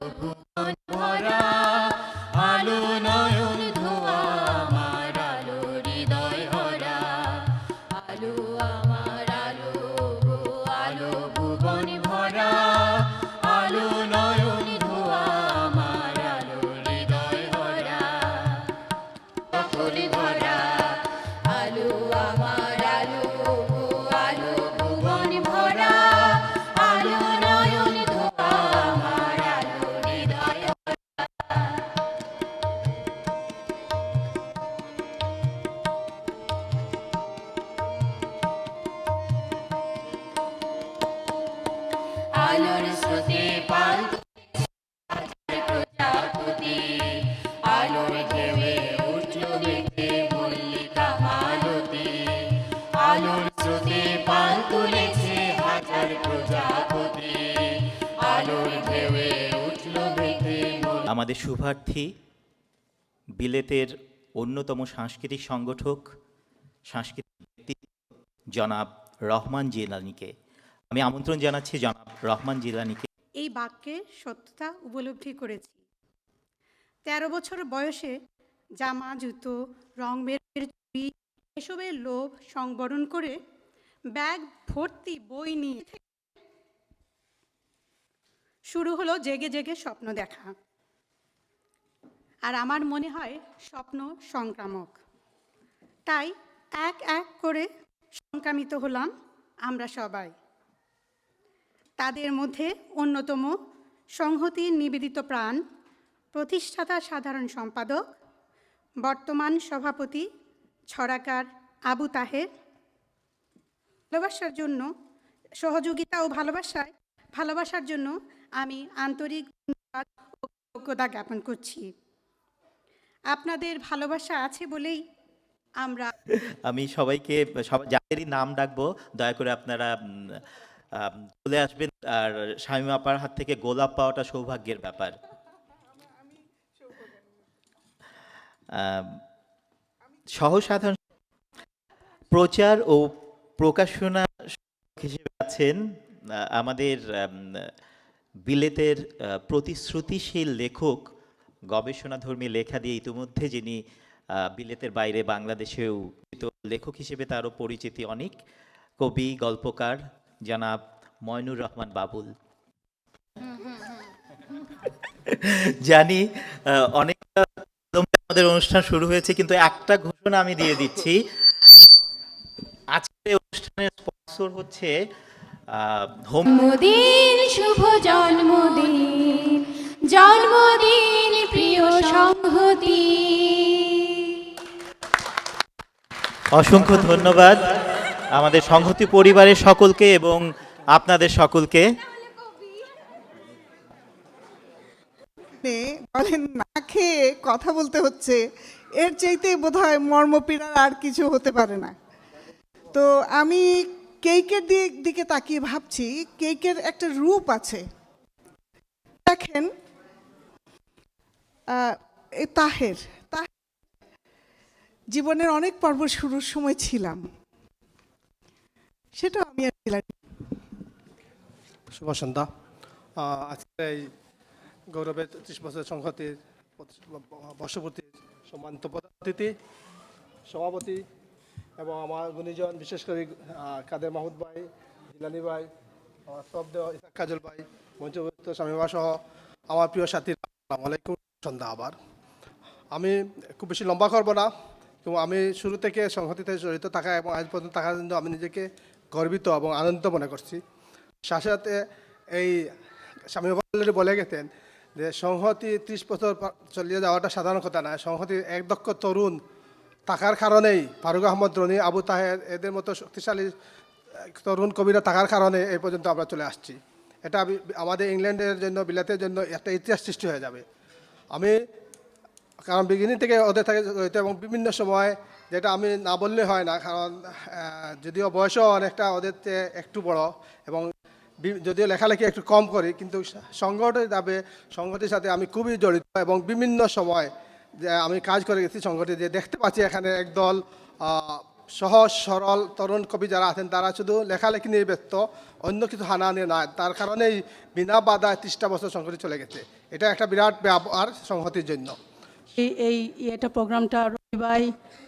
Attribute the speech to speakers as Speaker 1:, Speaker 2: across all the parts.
Speaker 1: help শুভার্থী, বিলেতের অন্যতম সাংস্কৃতিক সংগঠক, সাংস্কৃতিক ব্যক্তিত্ব জনাব রহমান জিলানিকে। আমি আমন্ত্রণ জানাচ্ছি জনাব রহমান জিলানিকে।
Speaker 2: এই বাক্যে সত্যতা উপলব্ধি করেছি। তেরো বছর বয়সে জামা, জুতো, রং বেরঙের এসবের লোভ সংবরণ করে ব্যাগ ভর্তি বই নিয়ে শুরু হলো জেগে জেগে স্বপ্ন দেখা। আর আমার মনে হয় স্বপ্ন সংক্রামক। তাই এক এক করে সংক্রামিত হলাম আমরা সবাই। তাদের মধ্যে অন্যতম সংহতির নিবেদিত প্রাণ, প্রতিষ্ঠাতা সাধারণ সম্পাদক, বর্তমান সভাপতি ছড়াকার আবু তাহের। ভালোবাসার জন্য, সহযোগিতা ও ভালোবাসায়, ভালোবাসার জন্য আমি আন্তরিক ধন্যবাদ ও কৃতজ্ঞতা জ্ঞাপন করছি। আপনাদের ভালোবাসা আছে বলেই আমরা
Speaker 1: আমি সবাইকে, সবাই যাদেরই নাম ডাকবো, দয়া করে আপনারা চলে আসবেন। আর শামীম আপার হাত থেকে গোলাপ পাওয়াটা সৌভাগ্যের ব্যাপার। সহসাধারণ প্রচার ও প্রকাশনা হিসেবে আছেন আমাদের বিলেতের প্রতিশ্রুতিশীল লেখক গবেষণাধর্মী লেখা দিয়ে ইতিমধ্যে যিনি বিলেতের বাইরে বাংলাদেশেও লেখক হিসেবে তারও পরিচিতি অনেক কবি গল্পকার জনাব ময়নুর রহমান বাবুল। জানি অনেকটা আমাদের অনুষ্ঠান শুরু হয়েছে কিন্তু একটা ঘোষণা আমি দিয়ে দিচ্ছি। আজকের অনুষ্ঠানের স্পন্সর হচ্ছে আহ,
Speaker 3: শুভ জন্মদিন। জন্মদিন প্রিয় সংহতি।
Speaker 1: অসংখ্য ধন্যবাদ আমাদের সংহতি পরিবারের সকলকে এবং আপনাদের সকলকে।
Speaker 4: বলেন না খেয়ে কথা বলতে হচ্ছে এর চাইতে বোধহয় মর্মপীড়ার আর কিছু হতে পারে না। তো আমি কেকের দিক দিকে তাকিয়ে ভাবছি কেকের একটা রূপ আছে। দেখেন তাহের তাহের। জীবনের অনেক পর্ব শুরুর সময় ছিলাম। সেটা আমি আর
Speaker 5: শুভ সন্ধ্যা। আজকে এই গৌরবের ত্রিশ বছর সংহতির প্রতি- বর্ষপূর্তি সম্মানিত অতিথি সভাপতি এবং আমার গুণীজন, বিশেষ করে কাদের মাহমুদ ভাই, জিলানি ভাই, আমার ইসাক কাজল ভাই মঞ্চবৃত্ত স্বামীবা সহ আমার প্রিয় সাথী আসসালামু আলাইকুম। সন্ধ্যা আবার। আমি খুব বেশি লম্বা করব না কিন্তু আমি শুরু থেকে সংহতিতে জড়িত থাকা এবং আজ পর্যন্ত থাকার জন্য আমি নিজেকে গর্বিত এবং আনন্দিত মনে করছি। সাথে সাথে এই স্বামী বাবা বলে গেছেন যে সংহতি ত্রিশ বছর চলিয়ে যাওয়াটা সাধারণ কথা নয়। সংহতি এক দক্ষ তরুণ থাকার কারণেই, ফারুক আহমদ, রনি আবু তাহের এদের মতো শক্তিশালী তরুণ কবিরা থাকার কারণে এই পর্যন্ত আমরা চলে আসছি। এটা আমাদের ইংল্যান্ডের জন্য, বিলাতের জন্য একটা ইতিহাস সৃষ্টি হয়ে যাবে। আমি কারণ বিগিনিং থেকে ওদের থাকে এবং বিভিন্ন সময় যেটা আমি না বললে হয় না, কারণ যদিও বয়সও অনেকটা ওদের একটু বড় এবং যদিও লেখালেখি একটু কম করি, কিন্তু সংগঠন যাবে সংগঠনের সাথে আমি খুবই জড়িত এবং বিভিন্ন সময় যে আমি কাজ করে গেছি সংগঠনে যে দেখতে পাচ্ছি এখানে একদল সহজ, সরল তরুণ কবি যারা আছেন, তারা শুধু লেখালেখি নিয়ে ব্যস্ত, অন্য কিছু হানা নিয়ে না তার কারণেই বিনা বাধায় ত্রিশটা বছর সংহতি চলে গেছে। এটা একটা বিরাট ব্যবহার সংহতির জন্য।
Speaker 6: এই এটা প্রোগ্রামটা রবিবাই,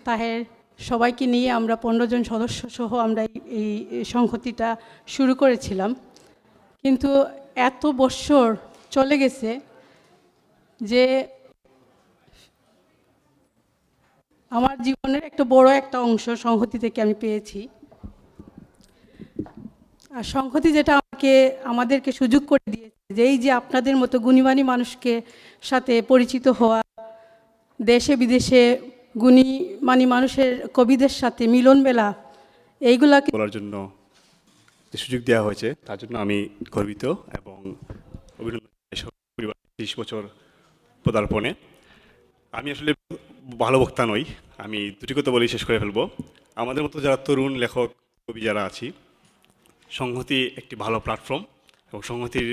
Speaker 6: তাহের সবাইকে নিয়ে আমরা পনেরো জন সদস্য সহ আমরা এই সংহতিটা শুরু করেছিলাম। কিন্তু এত বৎসর চলে গেছে যে আমার জীবনের একটা বড় একটা অংশ সংহতি থেকে আমি পেয়েছি। আর সংহতি যেটা আমাকে, আমাদেরকে সুযোগ করে দিয়েছে যে এই যে আপনাদের মতো গুণীমানী মানুষকে সাথে পরিচিত হওয়া, দেশে বিদেশে গুণীমানী মানুষের, কবিদের সাথে মিলন মেলা, এইগুলাকে
Speaker 7: বলার জন্য যে সুযোগ দেওয়া হয়েছে, তার জন্য আমি গর্বিত এবং অভিনন্দন পরিবার তিরিশ বছর পদার্পণে। আমি আসলে ভালো বক্তা নই, আমি দুটি কথা বলেই শেষ করে ফেলব। আমাদের মতো যারা তরুণ লেখক, কবি যারা আছি, সংহতি একটি ভালো প্ল্যাটফর্ম এবং সংহতির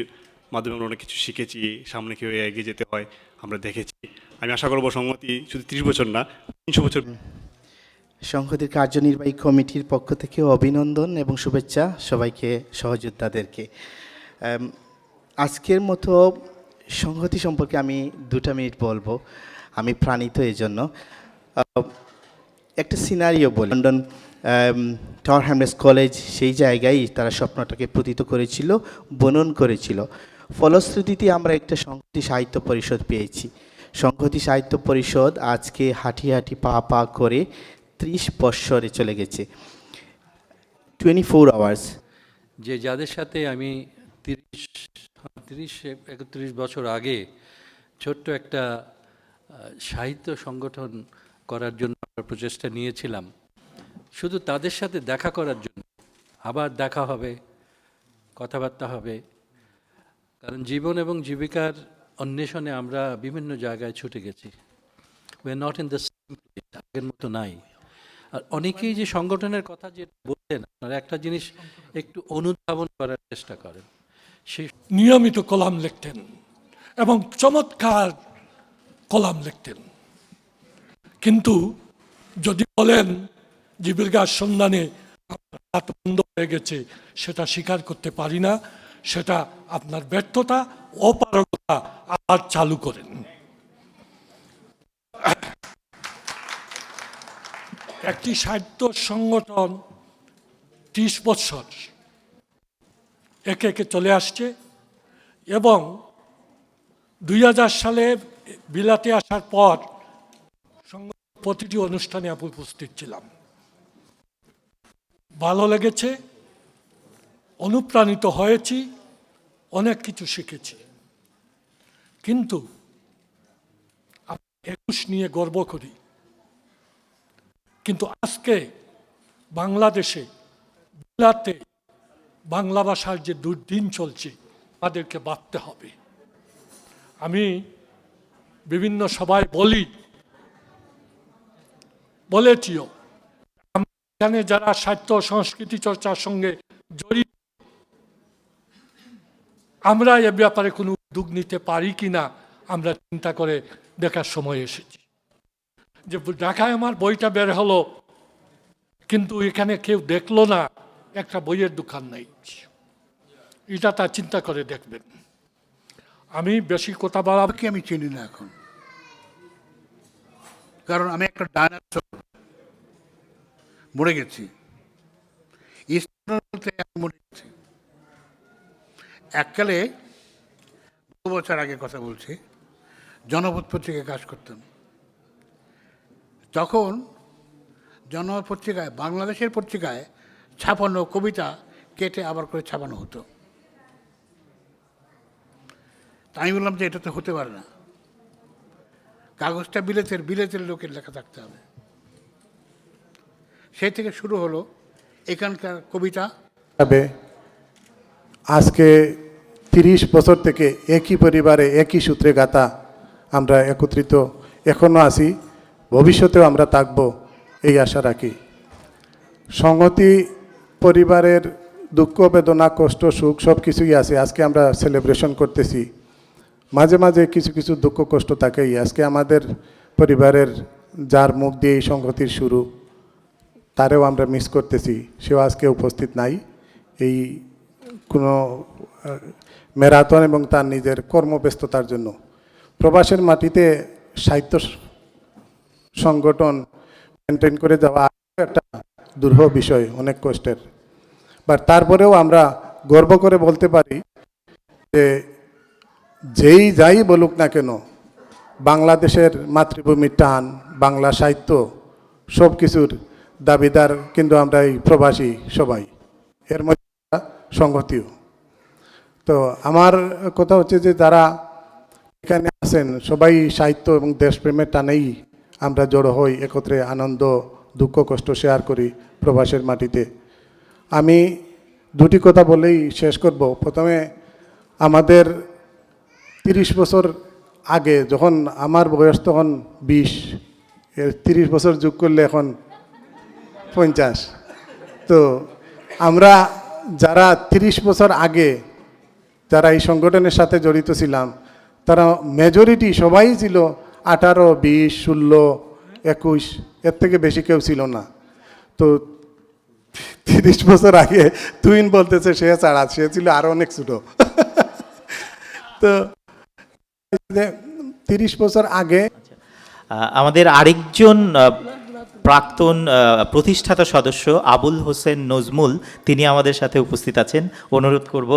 Speaker 7: মাধ্যমে আমরা অনেক কিছু শিখেছি, সামনে কীভাবে এগিয়ে যেতে হয়, আমরা দেখেছি। আমি আশা করব সংহতি শুধু তিরিশ বছর না, তিনশো বছর
Speaker 8: সংহতির কার্যনির্বাহী কমিটির পক্ষ থেকে অভিনন্দন এবং শুভেচ্ছা সবাইকে, সহযোদ্ধাদেরকে। আজকের মতো সংহতি সম্পর্কে আমি দুটা মিনিট বলব। আমি প্রাণিত এই জন্য একটা সিনারিও বলি। লন্ডন টাওয়ার হ্যামলেস কলেজ সেই জায়গায় তারা স্বপ্নটাকে প্রতীত করেছিল, বনন করেছিল। ফলশ্রুতিতে আমরা একটা সংহতি সাহিত্য পরিষদ পেয়েছি। সংহতি সাহিত্য পরিষদ আজকে হাঁটি হাঁটি পা পা করে ত্রিশ বৎসরে চলে গেছে। টোয়েন্টি ফোর আওয়ার্স
Speaker 9: যে যাদের সাথে আমি তিরিশ তিরিশ, একত্রিশ বছর আগে ছোট্ট একটা সাহিত্য সংগঠন করার জন্য আমরা প্রচেষ্টা নিয়েছিলাম। শুধু তাদের সাথে দেখা করার জন্য, আবার দেখা হবে, কথাবার্তা হবে। কারণ জীবন এবং জীবিকার অন্বেষণে আমরা বিভিন্ন জায়গায় ছুটে গেছি। We are not in the same place আগের মতো নাই। আর অনেকেই যে সংগঠনের কথা যে বললেন, আপনারা একটা জিনিস একটু অনুধাবন করার চেষ্টা করেন। সে
Speaker 10: নিয়মিত কলাম লিখতেন এবং চমৎকার লিখতেন। কিন্তু যদি বলেন জীবিকার সন্ধানে হাত বন্ধ হয়ে গেছে, সেটা স্বীকার করতে পারি না, সেটা আপনার ব্যর্থতা, অপারগতা আবার চালু করেন। একটি সাহিত্য সংগঠন ত্রিশ বৎসর একে একে চলে আসছে এবং দুই হাজার সালে বিলাতে আসার পর প্রতিটি অনুষ্ঠানে আমি উপস্থিত ছিলাম। ভালো লেগেছে, অনুপ্রাণিত হয়েছি, অনেক কিছু শিখেছি। কিন্তু একুশ নিয়ে গর্ব করি। কিন্তু আজকে বাংলাদেশে বিলাতে বাংলা ভাষার যে দুর্দিন চলছে, তাদেরকে বাঁধতে হবে। আমি বিভিন্ন সবাই বলি বলেছিও এখানে যারা সাহিত্য সংস্কৃতি চর্চার সঙ্গে জড়িত, আমরা এ ব্যাপারে কোনো উদ্যোগ নিতে পারি কি না, আমরা চিন্তা করে দেখার সময় এসেছি। যে ঢাকায় আমার বইটা বের হলো, কিন্তু এখানে কেউ দেখল না, একটা বইয়ের দোকান নাই। এটা তা চিন্তা করে দেখবেন। আমি বেশি কথা বলা
Speaker 11: আমাকে আমি চিনি না এখন। কারণ আমি একটা ডাইনাসর। মরে গেছি। মরে গেছি। এককালে দু বছর আগে কথা বলছি। জনপদ পত্রিকায় কাজ করতাম। তখন জনপদ পত্রিকায় বাংলাদেশের পত্রিকায় ছাপানো কবিতা কেটে আবার করে ছাপানো হতো। তা আমি বললাম যে এটা তো হতে পারে না। কাগজটা বিলেতের বিলেতের লোকের লেখা থাকতে হবে। সেই থেকে শুরু হলো এখানকার কবিতা।
Speaker 12: হিসাবে আজকে তিরিশ বছর থেকে একই পরিবারে একই সূত্রে গাথা আমরা একত্রিত। এখনও আছি, ভবিষ্যতেও আমরা থাকব এই আশা রাখি। সংহতি পরিবারের দুঃখ, বেদনা, কষ্ট, সুখ সব কিছুই আছে। আজকে আমরা সেলিব্রেশন করতেছি। মাঝে মাঝে কিছু কিছু দুঃখ কষ্ট থাকেই। আজকে আমাদের পরিবারের যার মুখ দিয়ে এই সংহতির শুরু, তারেও আমরা মিস করতেছি। সেও আজকে উপস্থিত নাই। এই কোনো ম্যারাথন এবং তার নিজের কর্মব্যস্ততার জন্য। প্রবাসের মাটিতে সাহিত্য সংগঠন মেনটেন করে যাওয়া একটা দুর্হ বিষয়, অনেক কষ্টের। বাট তারপরেও আমরা গর্ব করে বলতে পারি যে যেই যাই বলুক না কেন, বাংলাদেশের মাতৃভূমির টান, বাংলা সাহিত্য সব কিছুর দাবিদার কিন্তু আমরা এই প্রবাসী সবাই। এর মধ্যে সংহতিও। তো আমার কথা হচ্ছে যে যারা এখানে আছেন, সবাই সাহিত্য এবং দেশপ্রেমের টানেই আমরা জড়ো হই, একত্রে আনন্দ, দুঃখ, কষ্ট শেয়ার করি প্রবাসের মাটিতে। আমি দুটি কথা বলেই শেষ করব। প্রথমে আমাদের তিরিশ বছর আগে যখন আমার বয়স তখন বিশ, এর তিরিশ বছর যোগ করলে এখন পঞ্চাশ। তো আমরা যারা তিরিশ বছর আগে যারা এই সংগঠনের সাথে জড়িত ছিলাম, তারা মেজরিটি সবাই ছিল আঠারো, বিশ, ষোলো, একুশ, এর থেকে বেশি কেউ ছিল না। তো তিরিশ বছর আগে তুইন বলতেছে, সে ছাড়া, সে ছিল আরও অনেক ছোটো। তো তিরিশ বছর আগে
Speaker 1: আমাদের আরেকজন প্রাক্তন প্রতিষ্ঠাতা সদস্য আবুল হোসেন নজমুল তিনি আমাদের সাথে উপস্থিত আছেন। অনুরোধ করব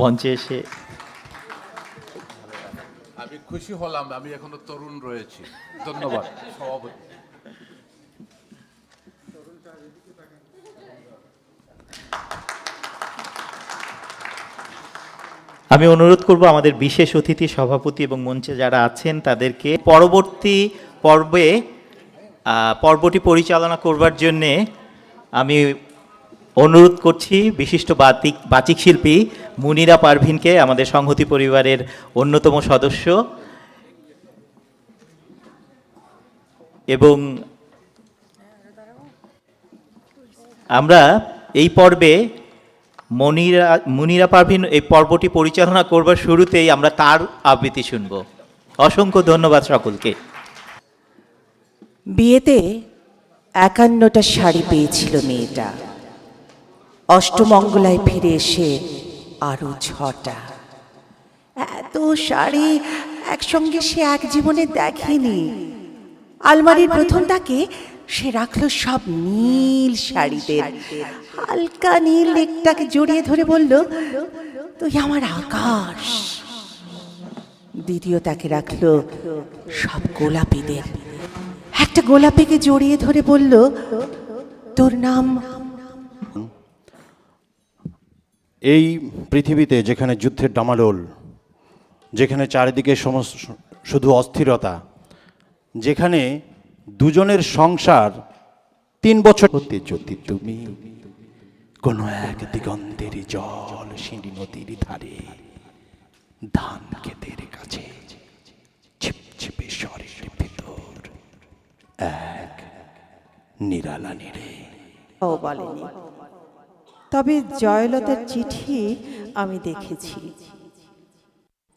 Speaker 1: মঞ্চে এসে।
Speaker 13: আমি খুশি হলাম আমি এখনও তরুণ রয়েছি। ধন্যবাদ সভাপতি।
Speaker 1: আমি অনুরোধ করব আমাদের বিশেষ অতিথি, সভাপতি এবং মঞ্চে যারা আছেন, তাদেরকে পরবর্তী পর্বে পর্বটি পরিচালনা করবার জন্যে আমি অনুরোধ করছি বিশিষ্ট বাতিক, বাচিক শিল্পী মুনিরা পারভিনকে, আমাদের সংহতি পরিবারের অন্যতম সদস্য, এবং আমরা এই পর্বে মনিরা, মুনিরা পারভিন এই পর্বটি পরিচালনা করবার শুরুতেই আমরা তার আবৃত্তি শুনব। অসংখ্য ধন্যবাদ সকলকে।
Speaker 14: বিয়েতে একান্নটা শাড়ি পেয়েছিল মেয়েটা। অষ্টমঙ্গলায় ফিরে এসে আরও ছটা। এত শাড়ি একসঙ্গে সে এক জীবনে দেখেনি। আলমারির প্রথমটাকে সে রাখল সব নীল শাড়িদের হালকা নীল লেকটাকে জড়িয়ে ধরে বলল, তুই আমার আকাশ। দ্বিতীয় তাকে রাখল সব গোলাপিদের। একটা গোলাপিকে জড়িয়ে ধরে বলল, তোর নাম?
Speaker 15: এই পৃথিবীতে যেখানে যুদ্ধের ডামাডোল, যেখানে চারিদিকে সমস্ত, শুধু অস্থিরতা, যেখানে দুজনের সংসার তিন বছর হতে যদি তুমি কোনো এক দিগন্তের জল সিঁড়ি নদীর ধারে ধান ক্ষেতের কাছে ছিপছিপে স্বরের ভেতর এক নিরালা নিরে
Speaker 14: তবে জয়লতার চিঠি আমি দেখেছি।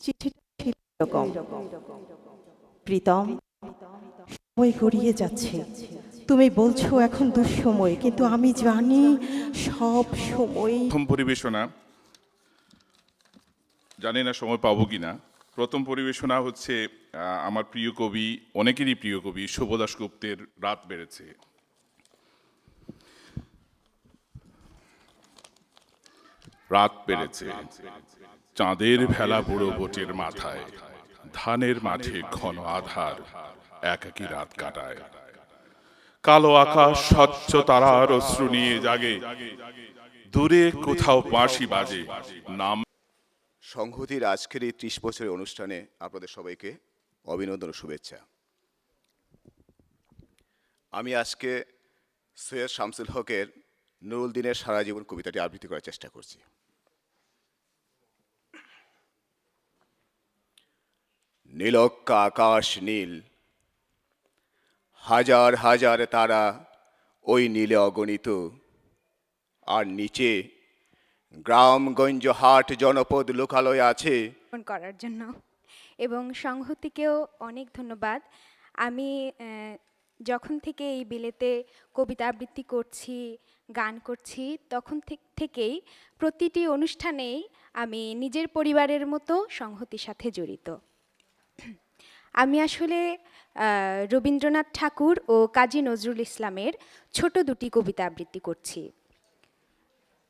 Speaker 14: চিঠিটা ছিল প্রীতম সময় গড়িয়ে যাচ্ছে। তুমি বলছো এখন দুঃসময়, কিন্তু আমি জানি সব সময়
Speaker 16: প্রথম পরিবেশনা, জানি না সময় পাবো কিনা। প্রথম পরিবেশনা হচ্ছে আমার প্রিয় কবি, অনেকেরই প্রিয় কবি শুভদাস গুপ্তের রাত বেড়েছে। রাত বেড়েছে। চাঁদের ভেলা বুড়ো বোটের মাথায়, ধানের মাঠে ঘন আধার। একাকি রাত কাটায়। কালো আকাশ স্বচ্ছ তারার অশ্রু নিয়ে জাগে। দূরে কোথাও বাঁশি বাজে। নাম
Speaker 17: সংহতির আজকের এই ত্রিশ বছরের অনুষ্ঠানে আপনাদের সবাইকে অভিনন্দন শুভেচ্ছা। আমি আজকে সৈয়দ শামসুল হকের নুরুল দিনের সারা জীবন কবিতাটি আবৃত্তি করার চেষ্টা করছি। নীলক্কা আকাশ নীল হাজার হাজার তারা ওই নীলে অগণিত। আর নিচে গ্রামগঞ্জ হাট জনপদ লোকালয় আছে।
Speaker 3: করার জন্য। এবং সংহতিকেও অনেক ধন্যবাদ। আমি যখন থেকে এই বিলেতে কবিতা আবৃত্তি করছি, গান করছি, তখন থেক- থেকেই প্রতিটি অনুষ্ঠানেই আমি নিজের পরিবারের মতো সংহতির সাথে জড়িত। আমি আসলে রবীন্দ্রনাথ ঠাকুর ও কাজী নজরুল ইসলামের ছোট দুটি কবিতা আবৃত্তি করছি।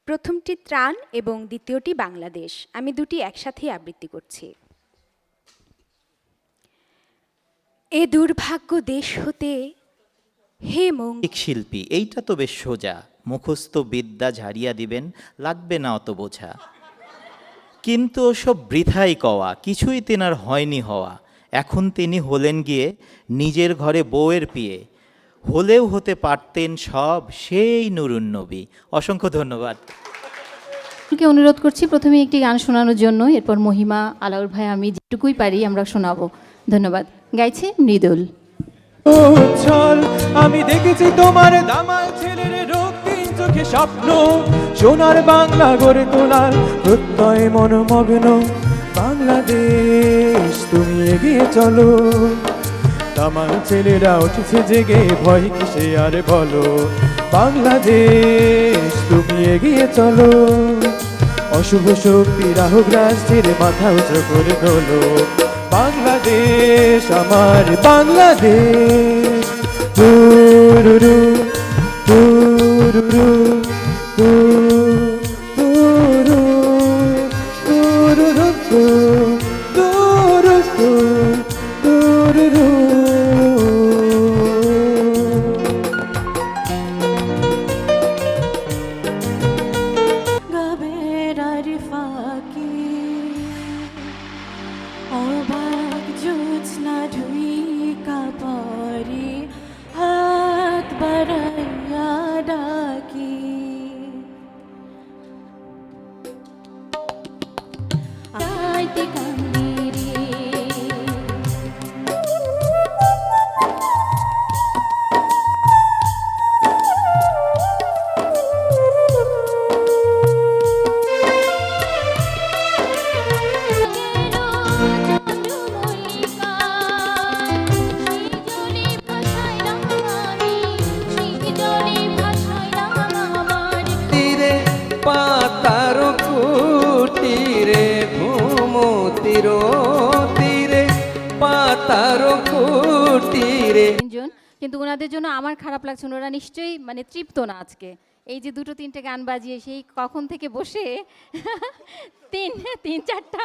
Speaker 3: প্রথমটি ত্রাণ এবং দ্বিতীয়টি বাংলাদেশ। আমি দুটি একসাথেই আবৃত্তি করছি। এ দুর্ভাগ্য দেশ হতে হে
Speaker 1: ঠিক শিল্পী, এইটা তো বেশ সোজা। মুখস্থ বিদ্যা ঝাড়িয়া দিবেন, লাগবে না অত বোঝা। কিন্তু ওসব বৃথাই কওয়া, কিছুই তেনার হয়নি হওয়া। এখন তিনি হলেন গিয়ে নিজের ঘরে বউয়ের পিয়ে। হলেও হতে পারতেন সব সেই নুরুন নবী। অসংখ্য ধন্যবাদ।
Speaker 18: কে অনুরোধ করছি প্রথমে একটি গান শোনানোর জন্য এরপর মহিমা আলাউর ভাই আমি যেটুকুই পারি আমরা শোনাবো। ধন্যবাদ। গাইছে মৃদুল।
Speaker 19: চল আমি দেখেছি তোমার দামাল ছেলের রক্তিম চোখে স্বপ্ন। সোনার বাংলা গড়ে তোলার প্রত্যয় মনোমগ্ন। বাংলাদেশ, তুমি এগিয়ে চলো। দামাল ছেলেরা উঠেছে জেগে, ভয় কিসে আর বলো? বাংলাদেশ, তুমি এগিয়ে চলো। অশুভ শক্তি রাহুগ্রাস রাষ্ট্রের মাথা উঁচু করে তোলো। বাংলাদেশ, আমার বাংলাদেশ। টুরুরু টুরুরু টু
Speaker 18: ওনাদের জন্য আমার খারাপ লাগছে, ওনারা নিশ্চয়ই মানে তৃপ্ত না আজকে। এই যে দুটো, তিনটে গান বাজিয়ে সেই কখন থেকে বসে, তিন তিন, চারটা।